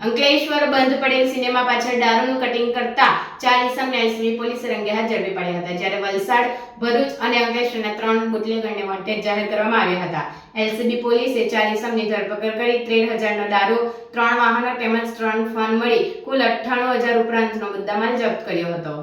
અંકલેશ્વર બંધ પડેલ સિનેમા પાછળ દારૂનું કટિંગ કરતા ચાર ઇસમને એલસીબી પોલીસે રંગે હાથ ઝડપી પડ્યા હતા, જ્યારે વલસાડ, ભરૂચ અને અંકલેશ્વરના ત્રણ બુટલેગરને વોન્ટેડ જાહેર કરવામાં આવ્યા હતા. એલસીબી પોલીસે ચાર ઇસમની ધરપકડ કરી ત્રેર હજારનો દારૂ, ત્રણ વાહનો તેમજ ત્રણ ફોન મળી કુલ અઠ્ઠાણું હજાર ઉપરાંતનો મુદ્દામાલ જપ્ત કર્યો હતો.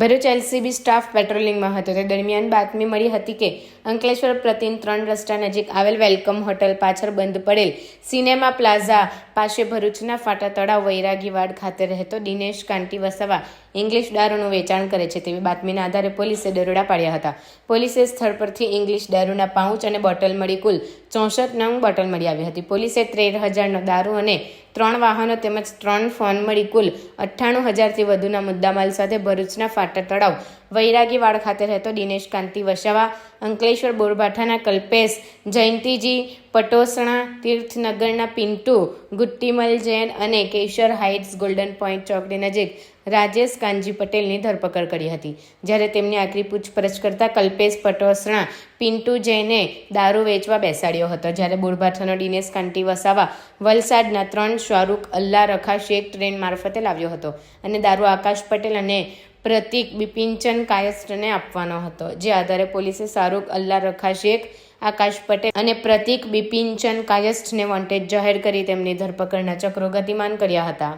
ભરૂચ એલસીબી સ્ટાફ પેટ્રોલિંગમાં હતો. તે દરમિયાન બાતમી મળી હતી કે અંકલેશ્વર પ્રતિન ત્રણ રસ્તા નજીક આવેલ વેલકમ હોટલ પાછળ બંધ પડેલ સિનેમા પ્લાઝા પાસે ભરૂચના ફાટા તળાવ વૈરાગીવાડ ખાતે રહેતો દિનેશ કાંટી વસાવા ઇંગ્લિશ દારૂનું વેચાણ કરે છે તેવી બાતમીના આધારે પોલીસે દરોડા પાડ્યા હતા. પોલીસે સ્થળ પરથી ઇંગ્લિશ દારૂના પાઉચ અને બોટલ મળી કુલ ચોસઠ નંગ બોટલ મળી આવી હતી. પોલીસે ત્રેર હજારનો દારૂ અને ત્રણ વાહનો તેમજ ત્રણ ફોન મળી કુલ અઠ્ઠાણું હજારથી વધુના મુદ્દામાલ સાથે ભરૂચના ફાટા તળાવ વૈરાગીવાડ ખાતે રહેતો દિનેશ કાંતિ વસાવા, અંકલેશ્વર બોરભાઠાના કલ્પેશ, જયંતિજી પટોસણા, તીર્થનગરના પિન્ટુ, ગુટ્ટીમલ જૈન અને કેશર હાઇટ્સ ગોલ્ડન પોઈન્ટ ચોકડી નજીક રાજેશ કાનજી પટેલની ધરપકડ કરી હતી. જ્યારે તેમની આકરી પૂછપરછ કરતા કલ્પેશ પટોસણા પિન્ટુ જૈને દારૂ વેચવા બેસાડ્યો હતો. જ્યારે બોરભાઠાનો દિનેશ કાંટી વસાવા વલસાડના ત્રણ શાહરૂખ અલ્લા રખા શેખ ટ્રેન મારફતે લાવ્યો હતો અને દારૂ આકાશ પટેલ અને પ્રતિક બિપિનચંદ કાયસ્ટને આપવાનો હતો. જે આધારે પોલીસે શાહરૂખ અલ્લા રખા શેખ આકાશ પટેલ અને પ્રતિક બિપિનચંદ કાયસ્થને વોન્ટેડ જાહેર કરી તેમની ધરપકડના ચક્રો ગતિમાન કર્યા હતા.